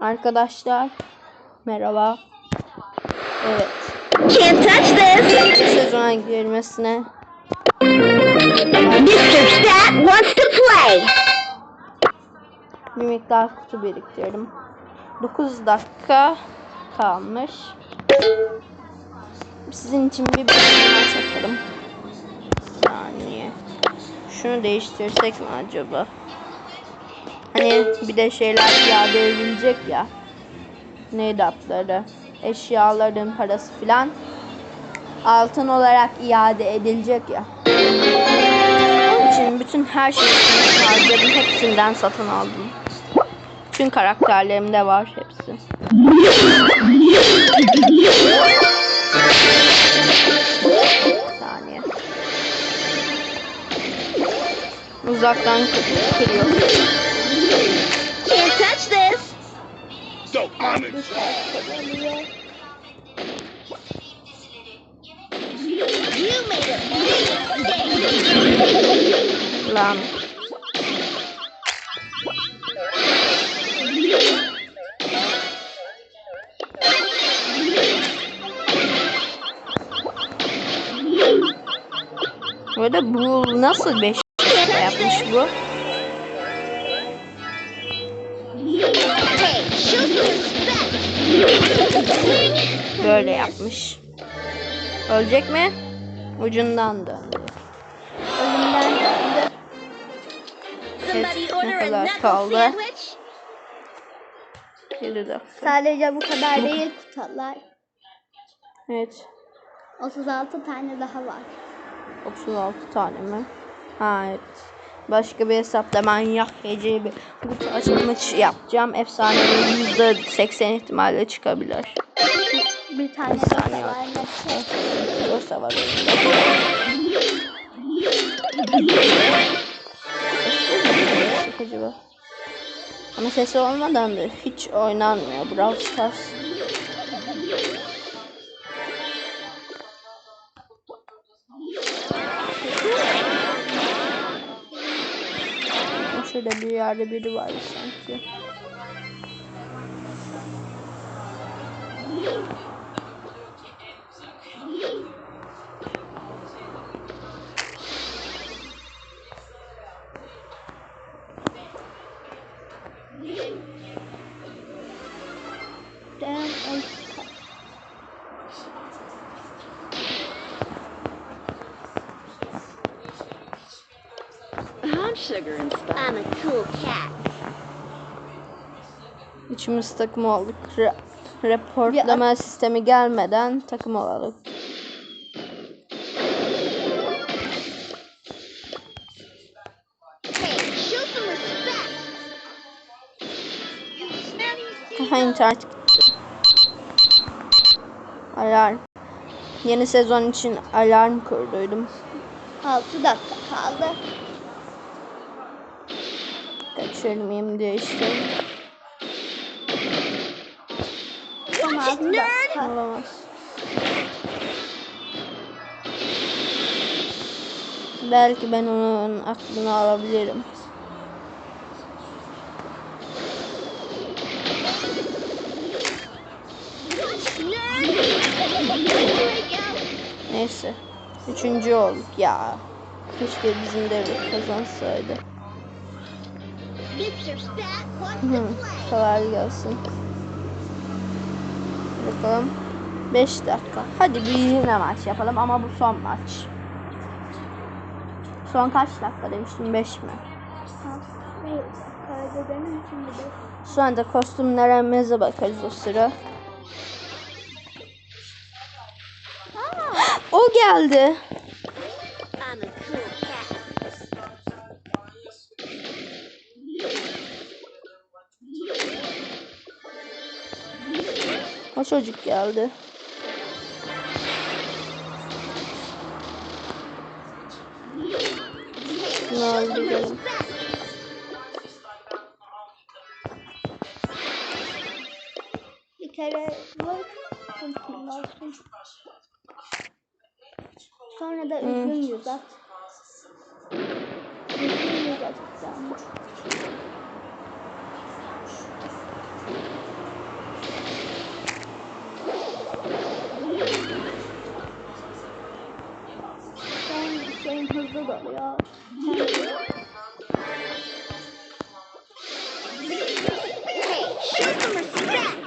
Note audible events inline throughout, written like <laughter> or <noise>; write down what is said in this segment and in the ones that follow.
Arkadaşlar merhaba. Evet. Can't touch this. Sezona girmesine Mr. Stat wants to play. bir miktar kutu biriktirdim. 9 dakika kalmış. Sizin için bir bölüm. Bir saniye. Şunu değiştirsek mi acaba? Hani bir de şeyler iade edilecek ya. Neydi adları? Eşyaların parası filan. Altın olarak iade edilecek ya. Onun için bütün her şeyi harcadım. Hepsinden satın aldım. Bütün karakterlerimde var hepsi. Saniye. Uzaktan kır- kırıyor. Can't touch this. Don't panic. You made a mistake. Lan. De bu nasıl 5 yapmış bu? Böyle yapmış. Ölecek mi? Ucundan döndü. Ölümden döndü. Knuckle kaldı. sandwich. 7 dakika. Sadece bu kadar değil kutular. Evet. 36 tane daha var. 36 tane mi? Ha evet. Başka bir hesapta manyak gece bir kutu açılmış yapacağım. Efsanenin %80 ihtimalle çıkabilir. Bir tane saniye. var. Yoksa var. Yok acaba. Ama sesi olmadan da hiç oynanmıyor Brawl Stars. Şurada bir yerde biri var sanki. Damn, ay- I'm sugar and spice. I'm a cool cat. Üçümüz takım olduk. Re- reportlama sistemi gelmeden takım olalım. Hey, show some respect. Aha internet. Alarm. Yeni sezon için alarm kurduydum. 6 dakika kaldı. Kaçırmayayım diye işte. Son 6 dakika. Olamaz. Belki ben onun aklını alabilirim. Neyse. Üçüncü olduk ya. Keşke bizim de kazansaydı. Hı, kolay gelsin. Bakalım. 5 dakika. Hadi bir yine maç yapalım ama bu son maç. Son kaç dakika demiştim? 5 mi? Şu anda kostümlerimize bakarız o sıra. O geldi. O çocuk geldi. Oldu gidelim. Bir kere vur. Sonra da üzgün yüz at. Üzgün yüz atacağım. hızlı da ya. Super.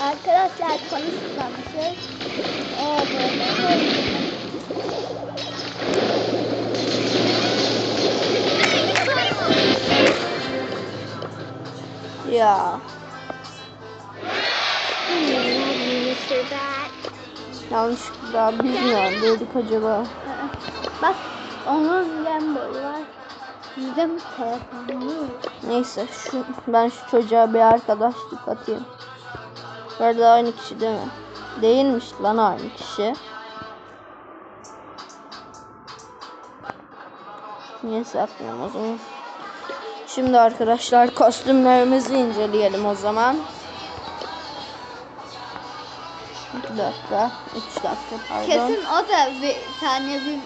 Arkadaşlar konuşmamışız. Ee, böyle. Ya Mr. Bat. yanlışlıkla mi öldürdük acaba? Bak onun Lambo'yu var. Neyse şu ben şu çocuğa bir arkadaşlık atayım. Bu arada aynı kişi değil mi? Değilmiş lan aynı kişi. Neyse atmıyorum o zaman. Şimdi arkadaşlar kostümlerimizi inceleyelim o zaman. 2 dakika, 3 dakika pardon. Kesin o da bir tane bir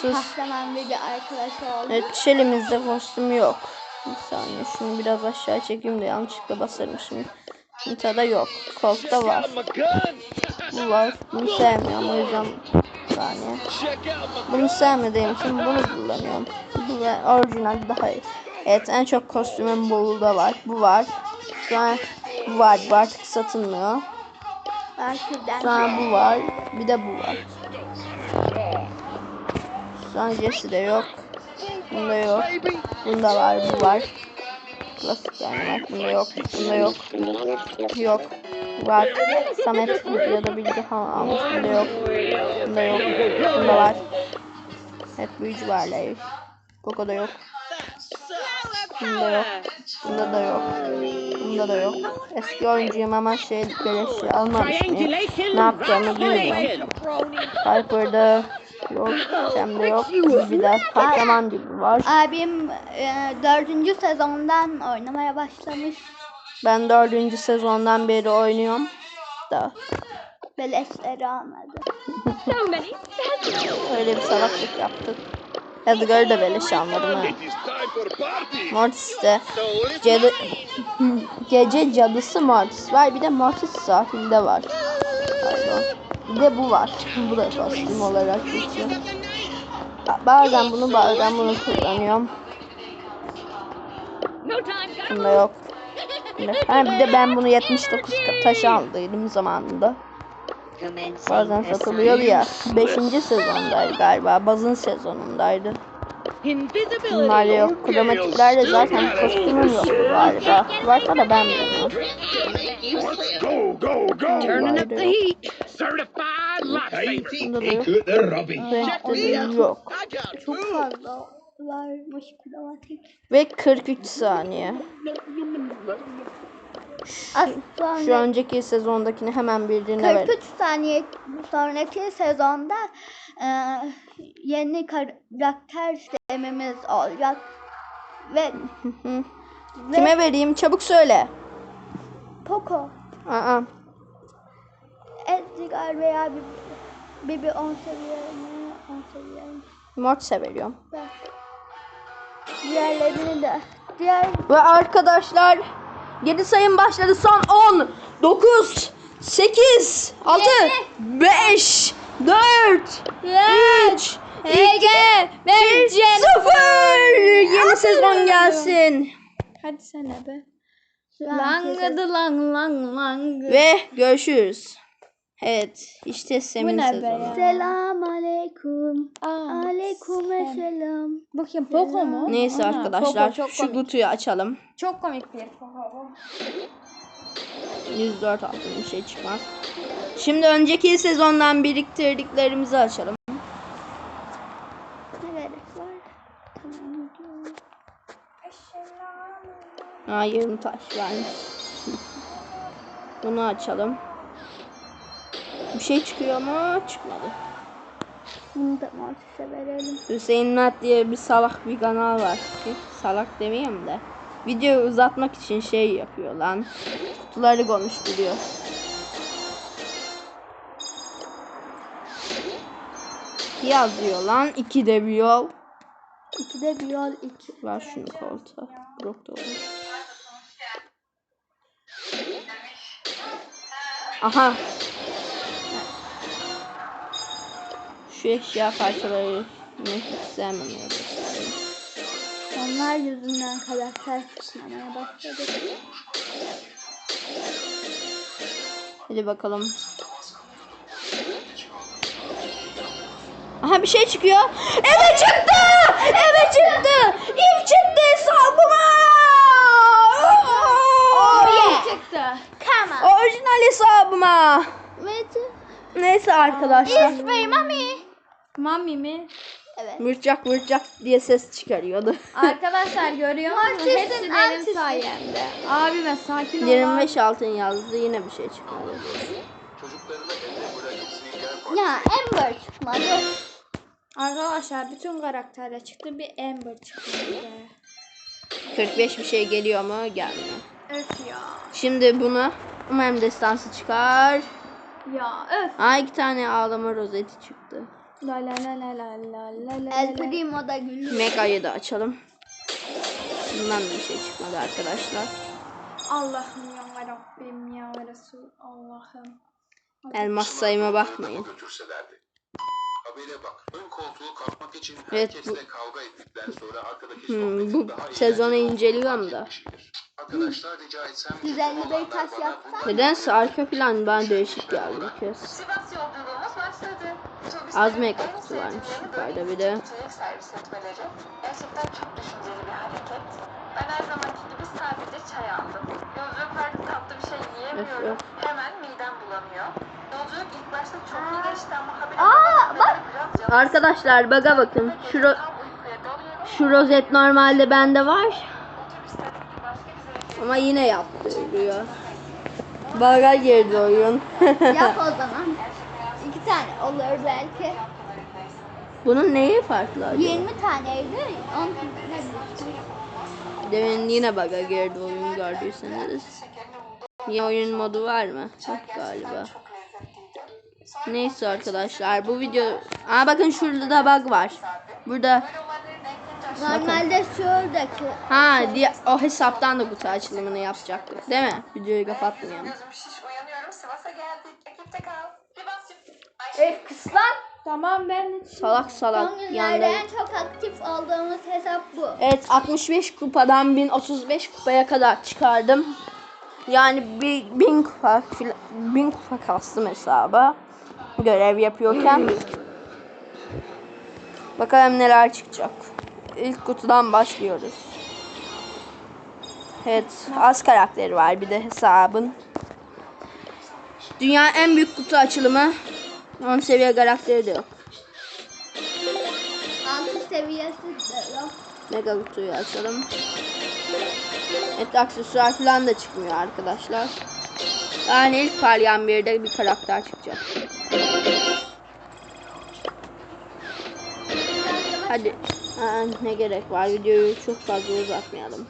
Sus. kahraman bir, arkadaş oldu. Evet Shelly'mizde kostümü yok. Bir saniye şunu biraz aşağı çekeyim de yanlışlıkla basarım şimdi. Nita'da yok. Colt'ta var. Bu var. Bunu sevmiyorum o yüzden bir saniye. Bunu sevmediğim için bunu kullanıyorum. Bu ve orijinal daha iyi. Evet en çok kostümüm Bolu'da var. Bu var. Sonra bu var. Bu artık satılmıyor. Sonra bu var. Bir de bu var. Sonra Jesse'de yok. Bunda yok. Bunda var, bu var. Klasik yani. Bunda yok, bunda yok. Yok. Var. Samet ya da Bilge falan almış. Bunda yok. Bunda yok. Bunda var. Evet büyücü var Leif. Poco'da yok. Bunda yok. Bunda da yok. Bunda da yok. Eski oyuncuyum ama şey beleşi almamışım. Ne yapacağımı bilmiyorum. Piper'da yok. <laughs> Sam'de yok. Bir de kahraman gibi var. Abim e, dördüncü sezondan oynamaya başlamış. Ben dördüncü sezondan beri oynuyorum. Da Beleşleri almadı. öyle bir salaklık yaptık. Edgar'ı da beleş almadım ha. Mortis de cadı, gece cadısı Mortis var. Bir de Mortis sahilde var. Bir de bu var. Bu da kostüm olarak geçiyor. Bazen bunu bazen bunu kullanıyorum. Bunda yok. Ha, bir de ben bunu 79 ka- taş aldıydım zamanında. Bazen satılıyordu ya. 5. sezondaydı galiba. Bazın sezonundaydı. Bunlar yok. Kromatiklerde zaten kostümüm yoktu galiba. Varsa da ben bilmiyorum. Turning up the heat. Certified lifesaver. Bunda da yok. Good the Robbie. Renkte de yok. Çok fazla varmış. Ve 43 saniye. Az Şu önceki sezondakini hemen birbirine ver. 43 saniye sonraki sezonda e, yeni karakter sistemimiz olacak. Ve, ve Kime vereyim? Çabuk söyle. Poco, Aa, Edgar veya bir Bibi 10 seviye mi? 10 seviye mi? Mortis'e veriyorum. Ver. Diğerlerini de. Diğer Ve arkadaşlar geri sayım başladı. Son 10, 9, 8, 6, 5, 4, 3, 2, 1, 0. Yeni sezon gelsin. Hadi sen be. Langadı lang lang lang. Ve görüşürüz. Evet işte Sem'in Bu ne be sezonu. ya? Selam aleyküm. Aa, Aleyküm selam. Bakayım Poco mu? Neyse Ana, arkadaşlar Poco çok şu komik. kutuyu açalım. Çok komik bir Poco bu. 104 altın bir şey çıkmaz. Şimdi önceki sezondan biriktirdiklerimizi açalım. Ne gerek var? Tamam. gidiyorum. Aa 20 taş vermiş. Bunu açalım. Bir şey çıkıyor mu? Çıkmadı. Bunu da Mortis'e verelim. Hüseyin Mert diye bir salak bir kanal var. Ki, Salak demeyeyim de. Videoyu uzatmak için şey yapıyor lan. Kutuları konuşturuyor. Yazıyor lan. iki de bir yol. İkide bir yol iki. Ver şunu koltuğa. Yok da olur. Aha. Şu eşya parçaları hiç sevmemeye başladım. Onlar yüzünden karakter çıkmamaya başladı. Hadi bakalım. Aha bir şey çıkıyor. Eve çıktı! Eve çıktı! İp çıktı hesabıma! Oh, Çıktı. Come on. Orijinal hesabıma. Neyse arkadaşlar. Bey mami. Mami mi? Evet. Mırçak mırçak diye ses çıkarıyordu. <laughs> Arkadaşlar görüyor musunuz? Artistin Hepsi benim artisti. sayemde. Abime sakin ol. 25 altın yazdı yine bir şey çıkmadı. Ya Amber çıkmadı. Arkadaşlar bütün karakterler çıktı. Bir Amber çıktı. bir de. 45 bir şey geliyor mu? Gelmiyor. Öf ya. Şimdi bunu umarım destansı çıkar. Ya öf. Aa iki tane ağlama rozeti çıktı. La la la la la la la la El. Primo da gülüyor. Mega'yı da açalım. Bundan da bir şey çıkmadı arkadaşlar. Allah'ım ya Rabbim ya Resul Allah'ım. Elmas sayıma bakmayın. götürselerdi. Habere bak. Ön koltuğu kapmak için Evet, herkesle bu- kavga ettikten sonra arkadaki Hmm, bu daha sezonu inceliyorum da. Arkadaşlar rica etsem ki 150 bu bey olanlar taş bana yapsa. bundan Nedense arka plan bana değişik geldi bir kez. Sivas yolculuğumuz başladı. Az kutu varmış yukarıda bir de. servis etmeleri gerçekten çok düşünceli bir hareket. Ben her zamanki gibi sadece çay aldım. Yolculuk artık tatlı bir şey yiyemiyorum. Öf, Hemen midem bulanıyor. Yolculuk ilk başta çok iyi geçti ama habire Aa, bak. Arkadaşlar baga bakın. Şu, ro- şu rozet normalde bende var. Ama yine yaptırıyor. Baga girdi oyun. Yap o <laughs> zaman. İki tane olur belki. Bunun neyi farklı acaba? 20 taneydi. 10 ne bileyim. Demin yine baga girdi oyun gördüyseniz. Yine oyun modu var mı? Yok galiba. Neyse arkadaşlar bu video... Aa bakın şurada da bug var. Burada Normalde şuradaki. ha diye o hesaptan da kutu açılımını yapacaktık değil mi? Videoyu kapatmayalım. Gözüm şiş uyanıyorum. Sivas'a geldik. Ekipte kal. Sivas'cığım. Ev kıslan. Tamam ben Salak salak Son günlerde en çok aktif olduğumuz hesap bu. Evet 65 kupadan 1035 kupaya kadar çıkardım. Yani bir 1000 kupa 1000 kupa kastım hesaba. Görev yapıyorken. Bakalım neler çıkacak. İlk kutudan başlıyoruz. Evet az karakteri var bir de hesabın. Dünya en büyük kutu açılımı. 10 seviye karakteri de yok. Altı seviyesi de yok. Mega kutuyu açalım. Evet aksesuar falan da çıkmıyor arkadaşlar. Yani ilk parlayan bir de bir karakter çıkacak. Hadi. Aa, ne gerek var videoyu çok fazla uzatmayalım.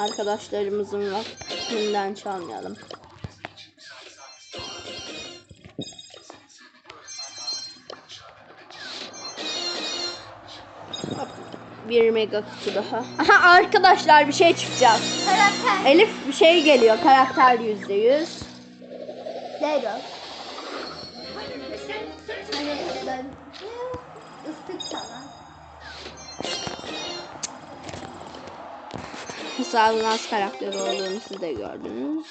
Arkadaşlarımızın vaktinden çalmayalım. Bir mega kutu daha. Aha arkadaşlar bir şey çıkacak. Karakter. Elif bir şey geliyor. Karakter yüzde yüz. Daryl. Hani ben ıslık. Hesabın az karakteri olduğunu siz de gördünüz.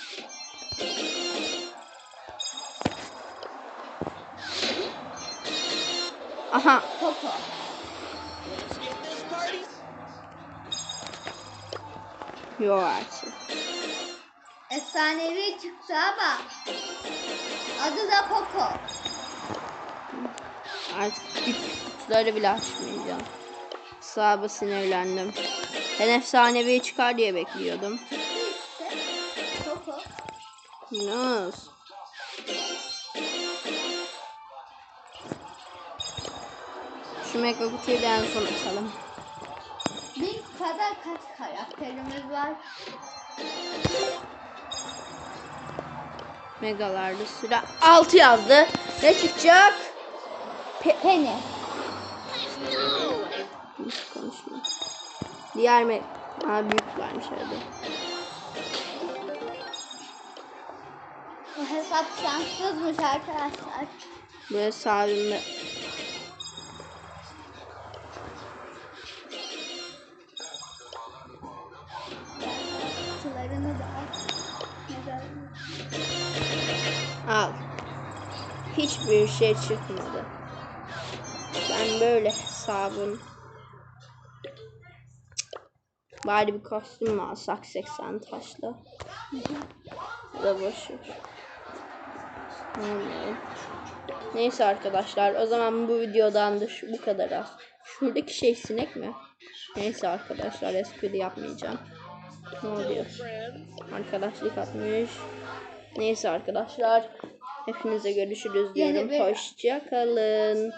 Aha Poco. Yok artık. Efsanevi çıktı ama adı da Poco. Artık büyük kutuları bile açmayacağım. Hesaba sinirlendim. Ben efsanevi çıkar diye bekliyordum. Poco. Yunus. Şu mega kutuyu da en son açalım. Bin kadar kaç karakterimiz var? Megalarda sıra 6 yazdı. Ne çıkacak? Penny. Hiç konuşma. Diğer me ha, büyük varmış arada. Bu hesap şanssızmış arkadaşlar. Bu hesabımda Hiçbir şey çıkmadı. Ben böyle hesabım. Bari bir kostüm alsak 80 taşla. Ya da boşver. Bilmiyorum. Neyse arkadaşlar o zaman bu videodan da şu, bu kadar az. Şuradaki şey sinek mi? Neyse arkadaşlar espri yapmayacağım. Ne oluyor? Arkadaşlık atmış. Neyse arkadaşlar. Hepinize görüşürüz diyorum. Hoşça kalın.